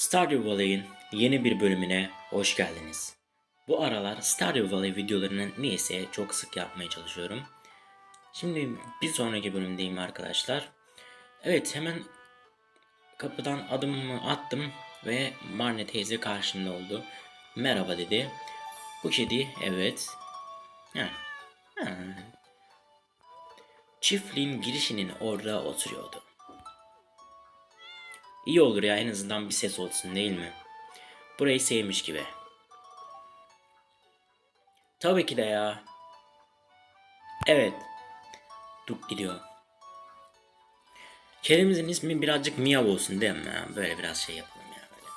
Stardew Valley'in yeni bir bölümüne hoş geldiniz. Bu aralar Stardew Valley videolarını niyeyse çok sık yapmaya çalışıyorum. Şimdi bir sonraki bölümdeyim arkadaşlar. Evet hemen kapıdan adımımı attım ve Marne teyze karşımda oldu. Merhaba dedi. Bu kedi evet. Ha. Ha. Çiftliğin girişinin orada oturuyordu. İyi olur ya en azından bir ses olsun değil mi? Burayı sevmiş gibi. Tabii ki de ya. Evet. Duk gidiyor. Kedimizin ismi birazcık miyav olsun değil mi? Böyle biraz şey yapalım ya böyle.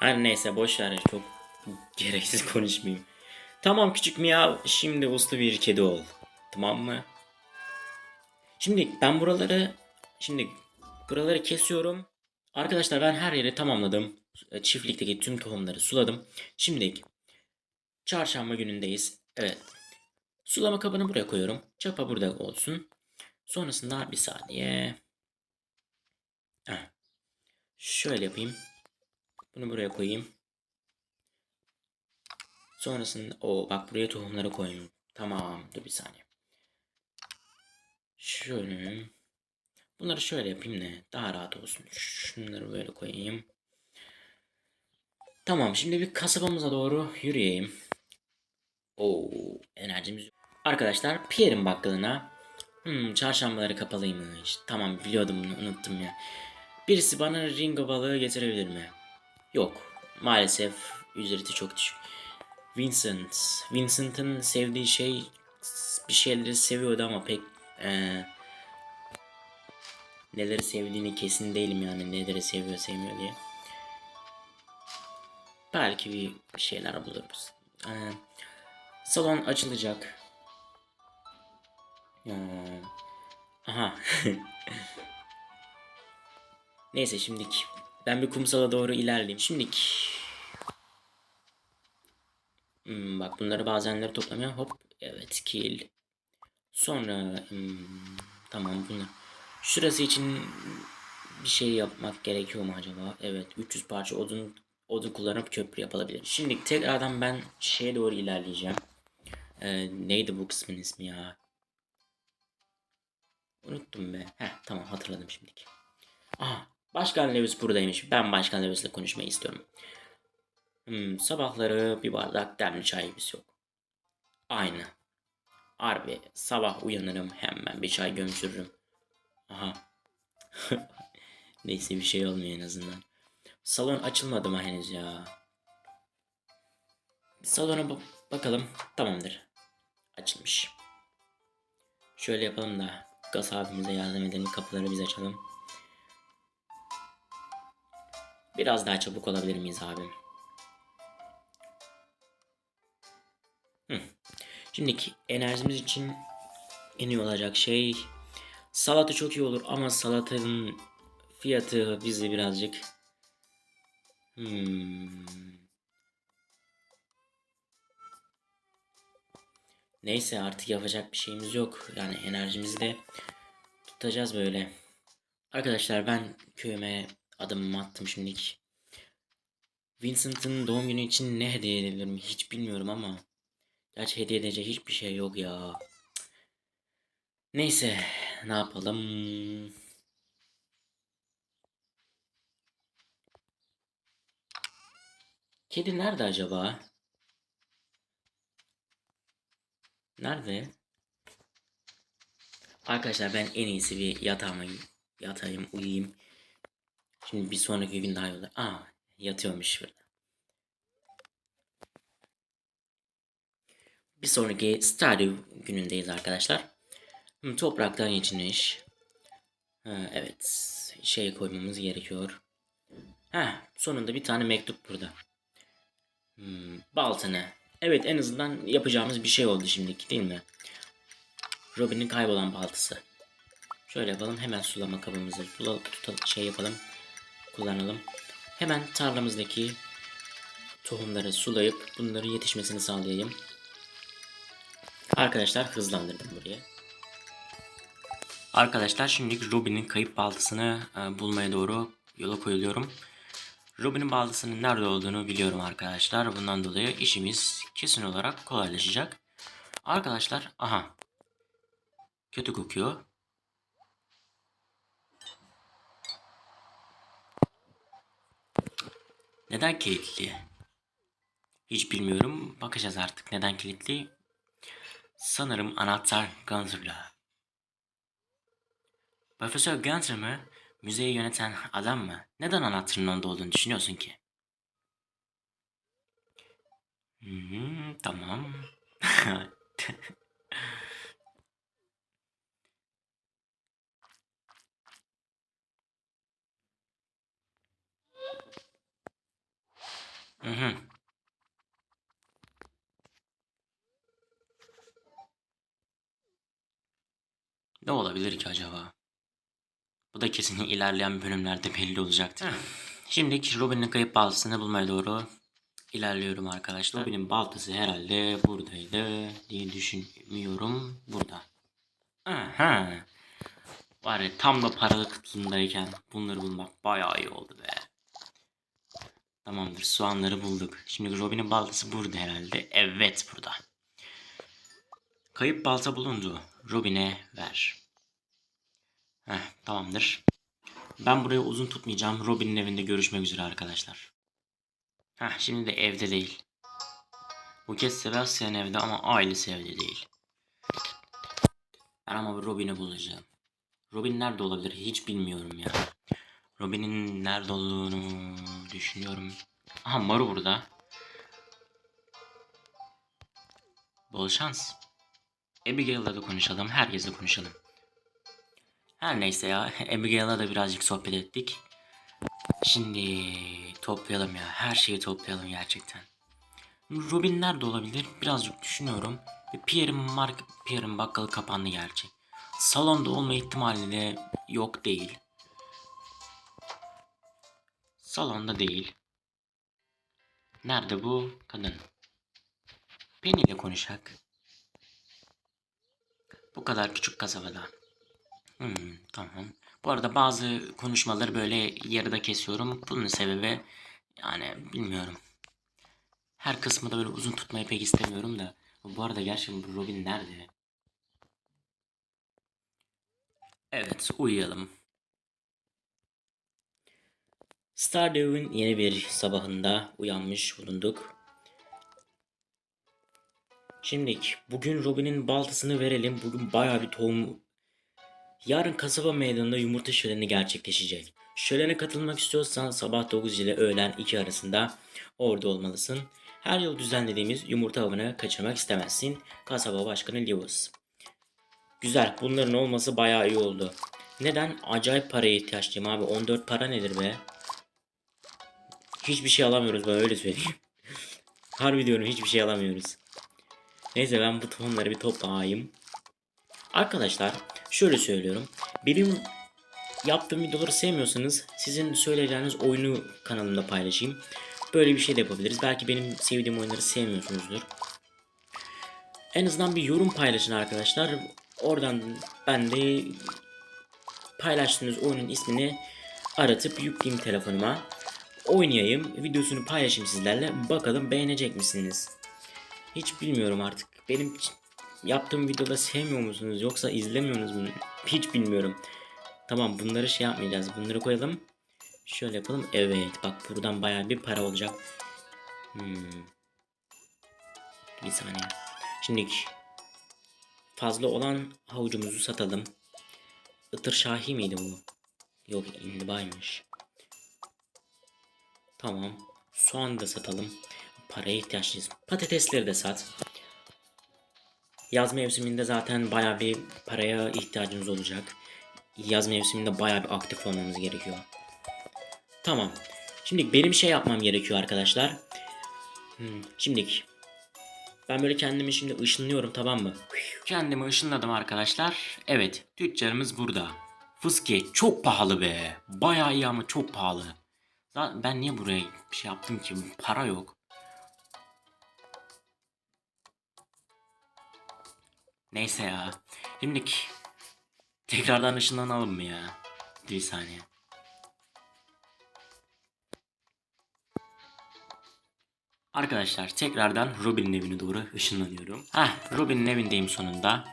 Her neyse boş ver çok gereksiz konuşmayayım. Tamam küçük miyav şimdi uslu bir kedi ol. Tamam mı? Şimdi ben buraları şimdi buraları kesiyorum. Arkadaşlar ben her yeri tamamladım. Çiftlikteki tüm tohumları suladım. Şimdi çarşamba günündeyiz. Evet. Sulama kabını buraya koyuyorum. Çapa burada olsun. Sonrasında bir saniye. Şöyle yapayım. Bunu buraya koyayım. Sonrasında o bak buraya tohumları koyayım. Tamam. Dur bir saniye. Şöyle. Bunları şöyle yapayım ne daha rahat olsun. Şunları böyle koyayım. Tamam şimdi bir kasabamıza doğru yürüyeyim. Oo enerjimiz yok. Arkadaşlar Pierre'in bakkalına hmm, çarşambaları kapalıymış. Tamam biliyordum bunu unuttum ya. Birisi bana ringo balığı getirebilir mi? Yok. Maalesef ücreti çok düşük. Vincent. Vincent'ın sevdiği şey bir şeyleri seviyordu ama pek eee neleri sevdiğini kesin değilim yani neleri seviyor sevmiyor diye. Belki bir şeyler buluruz. Ee, salon açılacak. Ee, aha. Neyse şimdilik ben bir kumsala doğru ilerleyeyim. Şimdilik Hmm, bak bunları bazenleri toplamaya hop evet kill. Sonra hmm, tamam bunlar. Şurası için bir şey yapmak gerekiyor mu acaba? Evet 300 parça odun odun kullanıp köprü yapılabilir. Şimdi tekrardan ben şeye doğru ilerleyeceğim. Ee, neydi bu kısmın ismi ya? Unuttum be. Heh tamam hatırladım şimdiki. Aha Başkan Lewis buradaymış. Ben Başkan Lewis'le konuşmayı istiyorum. Hmm, sabahları bir bardak demli çayımız yok. Aynı. Harbi sabah uyanırım hemen bir çay gömçürürüm. Aha. Neyse bir şey olmuyor en azından. Salon açılmadı mı henüz ya? Salona ba- bakalım. Tamamdır. Açılmış. Şöyle yapalım da Gaz abimize yardım edelim. Kapıları biz açalım. Biraz daha çabuk olabilir miyiz abim? Hı. Şimdiki enerjimiz için en iyi olacak şey salata çok iyi olur ama salatanın fiyatı bizi birazcık hmm. Neyse artık yapacak bir şeyimiz yok. Yani enerjimizi de tutacağız böyle. Arkadaşlar ben köyüme adımımı attım şimdilik. Vincent'ın doğum günü için ne hediye edebilirim hiç bilmiyorum ama Gerçi hediye edecek hiçbir şey yok ya. Neyse ne yapalım. Kedi nerede acaba? Nerede? Arkadaşlar ben en iyisi bir yatağıma yatayım uyuyayım. Şimdi bir sonraki gün daha olur. Aa yatıyormuş şurada. Bir sonraki Stardew günündeyiz arkadaşlar. Topraktan içiniş. Ha, evet. Şey koymamız gerekiyor. Ha, sonunda bir tane mektup burada. Hmm, baltını. Evet en azından yapacağımız bir şey oldu şimdiki değil mi? Robin'in kaybolan baltası. Şöyle yapalım. Hemen sulama kabımızı tutalım, şey yapalım. Kullanalım. Hemen tarlamızdaki tohumları sulayıp bunların yetişmesini sağlayayım. Arkadaşlar hızlandırdım buraya. Arkadaşlar şimdi Robin'in kayıp baltasını e, bulmaya doğru yola koyuluyorum. Robin'in baltasının nerede olduğunu biliyorum arkadaşlar. Bundan dolayı işimiz kesin olarak kolaylaşacak. Arkadaşlar aha. Kötü kokuyor. Neden kilitli? Hiç bilmiyorum. Bakacağız artık neden kilitli. Sanırım anahtar Gunter'la. Profesör Gunter mı? Müzeyi yöneten adam mı? Neden anahtarın onda olduğunu düşünüyorsun ki? Hmm, tamam. Hı hı. Ne olabilir ki acaba? Bu da kesin ilerleyen bölümlerde belli olacaktır. Şimdi Robin'in kayıp baltasını bulmaya doğru ilerliyorum arkadaşlar. Robin'in baltası herhalde buradaydı diye düşünüyorum. Burada. Aha. Var ya tam da paralı kıtlığındayken bunları bulmak bayağı iyi oldu be. Tamamdır soğanları bulduk. Şimdi Robin'in baltası burada herhalde. Evet burada. Kayıp balta bulundu. Robin'e ver. Heh, tamamdır. Ben burayı uzun tutmayacağım. Robin'in evinde görüşmek üzere arkadaşlar. Heh, şimdi de evde değil. Bu kez Sebastian evde ama ailesi evde değil. Ben ama Robin'i bulacağım. Robin nerede olabilir hiç bilmiyorum ya. Robin'in nerede olduğunu düşünüyorum. Aha Maru burada. Bol şans. Abigail'la da konuşalım. Herkesle konuşalım. Her neyse ya. Abigail'la da birazcık sohbet ettik. Şimdi toplayalım ya. Her şeyi toplayalım gerçekten. Robin nerede olabilir? Birazcık düşünüyorum. Pierre'in mark Pierre'in bakkalı kapandı gerçi. Salonda olma ihtimali de yok değil. Salonda değil. Nerede bu kadın? Penny ile konuşak. Bu kadar küçük kasabada. Hmm, tamam. Bu arada bazı konuşmaları böyle yarıda kesiyorum. Bunun sebebi yani bilmiyorum. Her kısmı da böyle uzun tutmayı pek istemiyorum da. Bu arada gerçekten Robin nerede? Evet uyuyalım. Stardew'in yeni bir sabahında uyanmış bulunduk. Şimdi bugün Robin'in baltasını verelim. Bugün bayağı bir tohum... Yarın kasaba meydanında yumurta şöleni gerçekleşecek. Şölene katılmak istiyorsan sabah 9 ile öğlen 2 arasında orada olmalısın. Her yıl düzenlediğimiz yumurta avını kaçırmak istemezsin. Kasaba Başkanı Lewis. Güzel. Bunların olması bayağı iyi oldu. Neden? Acayip paraya ihtiyaç abi. 14 para nedir be? Hiçbir şey alamıyoruz ben öyle söyleyeyim. Harbi diyorum hiçbir şey alamıyoruz. Neyse ben bu tohumları bir toplayayım. Arkadaşlar şöyle söylüyorum. Benim yaptığım videoları sevmiyorsanız sizin söyleyeceğiniz oyunu kanalımda paylaşayım. Böyle bir şey de yapabiliriz. Belki benim sevdiğim oyunları sevmiyorsunuzdur. En azından bir yorum paylaşın arkadaşlar. Oradan ben de paylaştığınız oyunun ismini aratıp yükleyeyim telefonuma. Oynayayım, videosunu paylaşayım sizlerle. Bakalım beğenecek misiniz? Hiç bilmiyorum artık. Benim yaptığım videoda sevmiyor musunuz yoksa izlemiyorsunuz mu? Hiç bilmiyorum. Tamam bunları şey yapmayacağız. Bunları koyalım. Şöyle yapalım. Evet bak buradan baya bir para olacak. Hmm. Bir saniye. Şimdi fazla olan havucumuzu satalım. Itır Şahi miydi bu? Yok indibaymış. Tamam. Soğan da satalım. Paraya ihtiyaçlıyız. Patatesleri de sat. Yaz mevsiminde zaten baya bir paraya ihtiyacımız olacak. Yaz mevsiminde baya bir aktif olmamız gerekiyor. Tamam. Şimdi benim şey yapmam gerekiyor arkadaşlar. Hmm, şimdilik. Ben böyle kendimi şimdi ışınlıyorum tamam mı? Kendimi ışınladım arkadaşlar. Evet tüccarımız burada. Fıskiye çok pahalı be. Bayağı iyi ama çok pahalı. Ben niye buraya bir şey yaptım ki? Para yok. Neyse ya. Şimdilik tekrardan ışınlanalım mı ya? Bir saniye. Arkadaşlar tekrardan Robin'in evine doğru ışınlanıyorum. Heh Robin'in evindeyim sonunda.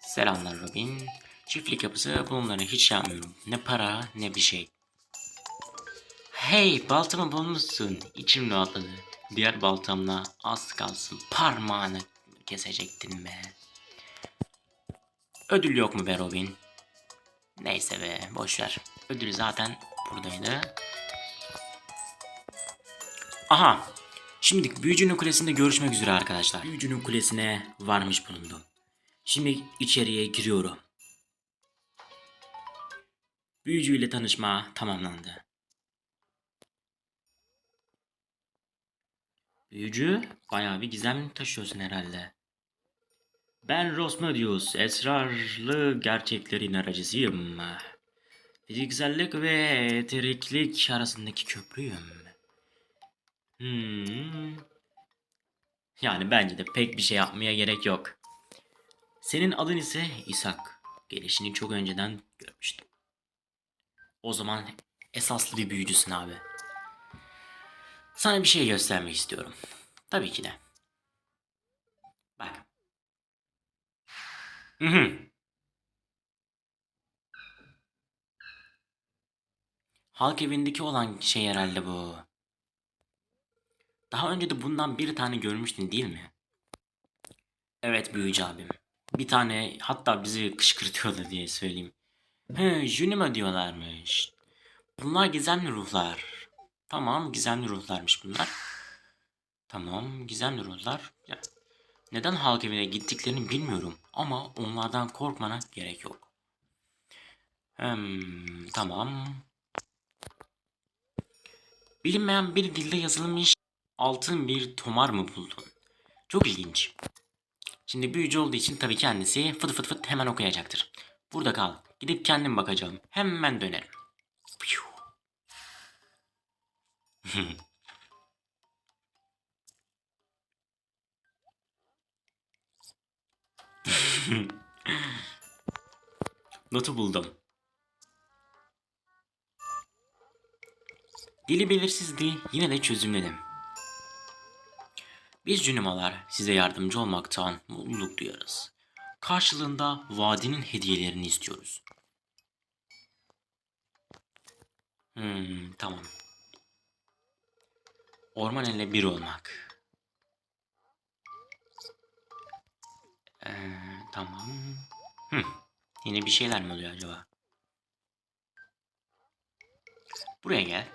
Selamlar Robin. Çiftlik yapısı bunları hiç yapmıyorum. Ne para ne bir şey. Hey baltamı bulmuşsun. İçim rahatladı. Diğer baltamla az kalsın parmağını kesecektin be. Ödül yok mu be Robin? Neyse be boşver. Ödül zaten buradaydı. Aha. Şimdi Büyücünün Kulesi'nde görüşmek üzere arkadaşlar. Büyücünün Kulesi'ne varmış bulundum. Şimdi içeriye giriyorum. Büyücü tanışma tamamlandı. Büyücü bayağı bir gizem taşıyorsun herhalde. Ben Rosmodius, esrarlı gerçeklerin aracısıyım. Fiziksellik ve eteriklik arasındaki köprüyüm. Hmm. Yani bence de pek bir şey yapmaya gerek yok. Senin adın ise İshak. Gelişini çok önceden görmüştüm. O zaman esaslı bir büyücüsün abi. Sana bir şey göstermek istiyorum. Tabii ki de. Bak. Hı hı. Halk evindeki olan şey herhalde bu. Daha önce de bundan bir tane görmüştün değil mi? Evet büyücü abim. Bir tane hatta bizi kışkırtıyordu diye söyleyeyim. He, Junima diyorlarmış. Bunlar gizemli ruhlar. Tamam gizemli ruhlarmış bunlar. Tamam gizemli ruhlar. Ya, neden halk evine gittiklerini bilmiyorum ama onlardan korkmana gerek yok. Hmm, tamam. Bilinmeyen bir dilde yazılmış altın bir tomar mı buldun? Çok ilginç. Şimdi büyücü olduğu için tabii kendisi fıt fıt fıt hemen okuyacaktır. Burada kal. Gidip kendim bakacağım. Hemen dönerim. Notu buldum. Dili belirsizdi yine de çözümledim. Biz cünümalar size yardımcı olmaktan mutluluk duyarız. Karşılığında vadinin hediyelerini istiyoruz. Hmm, tamam. Orman ile bir olmak. Ee, tamam. Hı. Yine bir şeyler mi oluyor acaba? Buraya gel.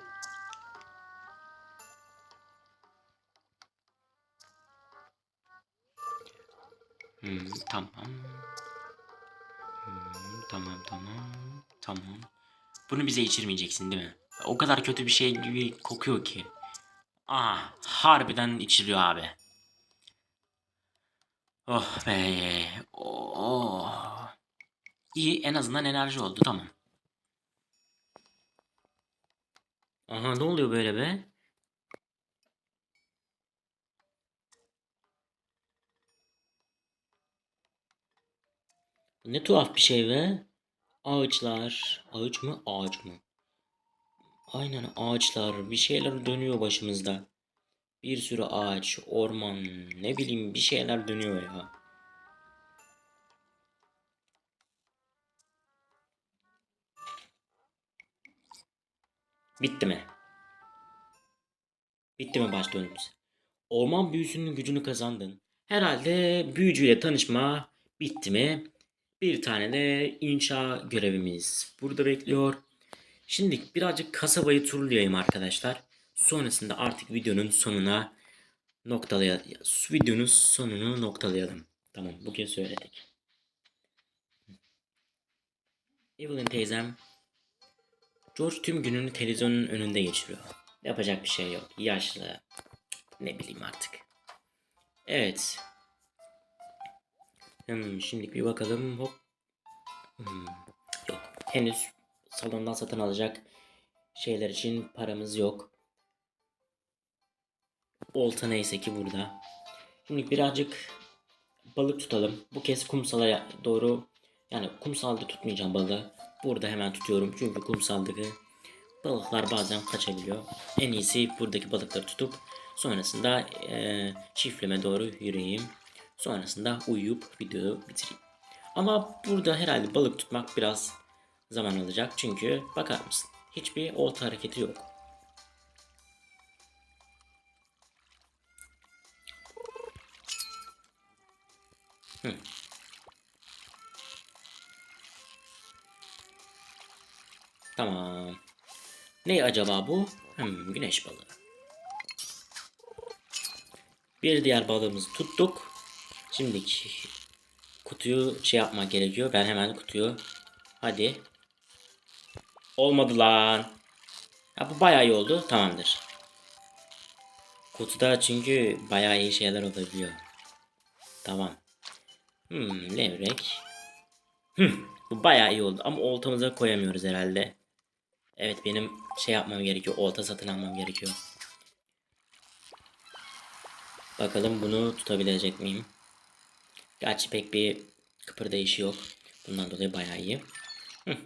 Hmm, tamam. Hmm, tamam tamam. Tamam. Bunu bize içirmeyeceksin değil mi? O kadar kötü bir şey gibi kokuyor ki. Ah, harbiden içiliyor abi. Oh be. Oh. İyi en azından enerji oldu tamam. Aha ne oluyor böyle be? Ne tuhaf bir şey be. Ağaçlar. Ağaç mı? Ağaç mı? Aynen ağaçlar. Bir şeyler dönüyor başımızda. Bir sürü ağaç, orman, ne bileyim bir şeyler dönüyor ya. Bitti mi? Bitti mi baş dönümümüz? Orman büyüsünün gücünü kazandın. Herhalde büyücüyle tanışma bitti mi? Bir tane de inşa görevimiz burada bekliyor. Şimdi birazcık kasabayı turlayayım arkadaşlar. Sonrasında artık videonun sonuna noktalayalım. Videonun sonunu noktalayalım. Tamam bugün söyledik. Evelyn teyzem George tüm gününü televizyonun önünde geçiriyor. Yapacak bir şey yok. Yaşlı. Ne bileyim artık. Evet. Hmm, şimdi bir bakalım. Hop. Hmm, yok. Henüz salondan satın alacak şeyler için paramız yok. Olta neyse ki burada. Şimdi birazcık balık tutalım. Bu kez kumsala doğru yani kumsalda tutmayacağım balığı. Burada hemen tutuyorum çünkü kumsaldaki balıklar bazen kaçabiliyor. En iyisi buradaki balıkları tutup Sonrasında e, çiftliğime doğru yürüyeyim. Sonrasında uyuyup videoyu bitireyim. Ama burada herhalde balık tutmak biraz zaman alacak. Çünkü bakar mısın? Hiçbir olta hareketi yok. Tamam. Ne acaba bu? Hmm, güneş balığı. Bir diğer balığımızı tuttuk. Şimdi kutuyu şey yapmak gerekiyor. Ben hemen kutuyu hadi. Olmadı lan. Ya bu bayağı iyi oldu. Tamamdır. Kutuda çünkü bayağı iyi şeyler olabiliyor. Tamam. Hmm, levrek. Hmm, bu bayağı iyi oldu ama oltamıza koyamıyoruz herhalde. Evet benim şey yapmam gerekiyor. Olta satın almam gerekiyor. Bakalım bunu tutabilecek miyim? Gerçi pek bir kıpırdayışı yok. Bundan dolayı bayağı iyi. Hı.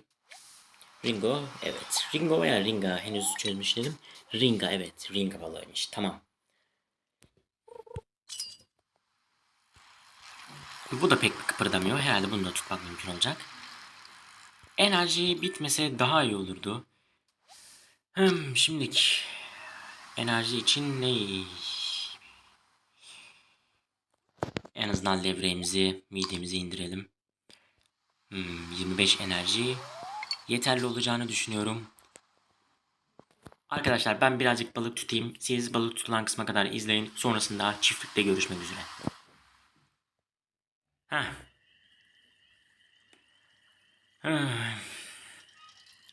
Ringo evet. Ringo veya Ringa henüz çözmüş değilim. Ringa evet. Ringa balığıymış. Tamam. Bu da pek kıpırdamıyor. Herhalde bunu da tutmak mümkün olacak. Enerji bitmese daha iyi olurdu. Hmm, şimdilik enerji için ne? En azından levreğimizi, midemizi indirelim. Hmm, 25 enerji yeterli olacağını düşünüyorum. Arkadaşlar ben birazcık balık tutayım. Siz balık tutulan kısma kadar izleyin. Sonrasında çiftlikte görüşmek üzere.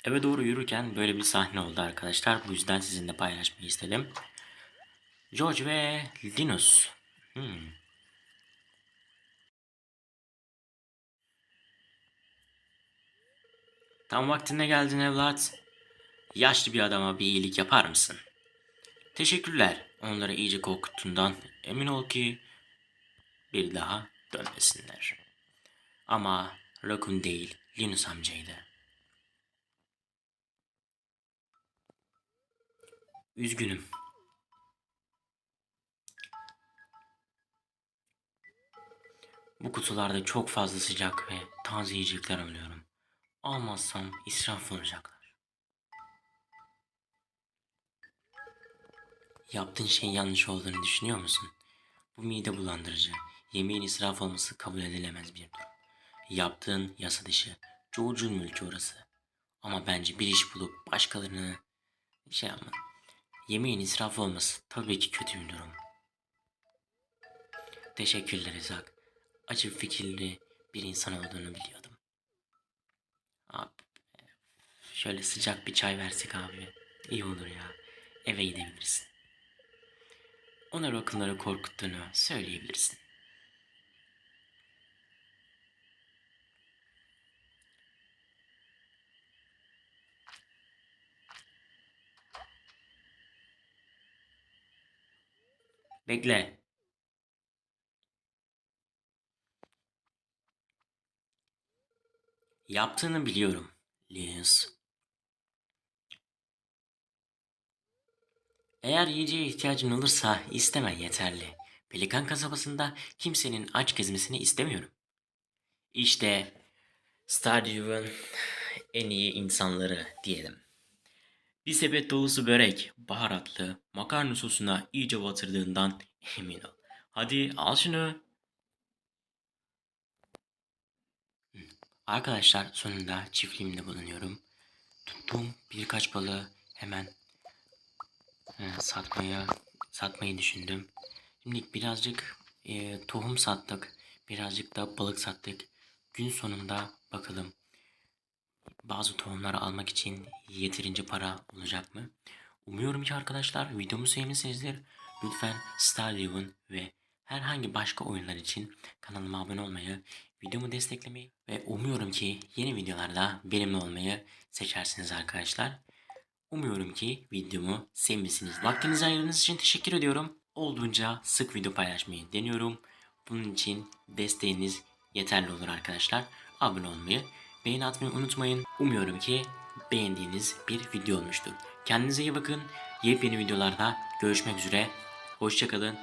Eve doğru yürürken böyle bir sahne oldu arkadaşlar. Bu yüzden sizinle paylaşmayı istedim. George ve Linus. Hmm. Tam vaktinde geldin evlat. Yaşlı bir adama bir iyilik yapar mısın? Teşekkürler. Onları iyice korkuttuğundan emin ol ki bir daha dönmesinler. Ama Rakun değil, Linus amcaydı. Üzgünüm. Bu kutularda çok fazla sıcak ve taze yiyecekler alıyorum. Almazsam israf olacaklar. Yaptığın şeyin yanlış olduğunu düşünüyor musun? Bu mide bulandırıcı. Yemeğin israf olması kabul edilemez bir durum. Yaptığın yasa dışı. George'un mülkü orası. Ama bence bir iş bulup başkalarını şey yapma. Yemeğin israf olması tabii ki kötü bir durum. Teşekkürler Ezak. Acı fikirli bir insan olduğunu biliyordum. Abi, şöyle sıcak bir çay versek abi. İyi olur ya. Eve gidebilirsin. Ona rock'ınları korkuttuğunu söyleyebilirsin. Bekle. Yaptığını biliyorum, Linus. Eğer yiyeceğe ihtiyacın olursa istemen yeterli. Pelikan kasabasında kimsenin aç gezmesini istemiyorum. İşte Stardew'un en iyi insanları diyelim. Bir sepet dolusu börek, baharatlı, makarna sosuna iyice batırdığından emin ol. Hadi al şunu. Hı. Arkadaşlar sonunda çiftliğimde bulunuyorum. Tuttuğum birkaç balığı hemen e, satmaya satmayı düşündüm. Şimdi birazcık e, tohum sattık. Birazcık da balık sattık. Gün sonunda bakalım bazı tohumları almak için yeterince para olacak mı? Umuyorum ki arkadaşlar videomu sevmişsinizdir. Lütfen Stardew'un ve herhangi başka oyunlar için kanalıma abone olmayı, videomu desteklemeyi ve umuyorum ki yeni videolarda benimle olmayı seçersiniz arkadaşlar. Umuyorum ki videomu sevmişsiniz. Vaktinizi ayırdığınız için teşekkür ediyorum. Olduğunca sık video paylaşmayı deniyorum. Bunun için desteğiniz yeterli olur arkadaşlar. Abone olmayı, beğeni atmayı unutmayın. Umuyorum ki beğendiğiniz bir video olmuştur. Kendinize iyi bakın. Yepyeni videolarda görüşmek üzere. Hoşçakalın.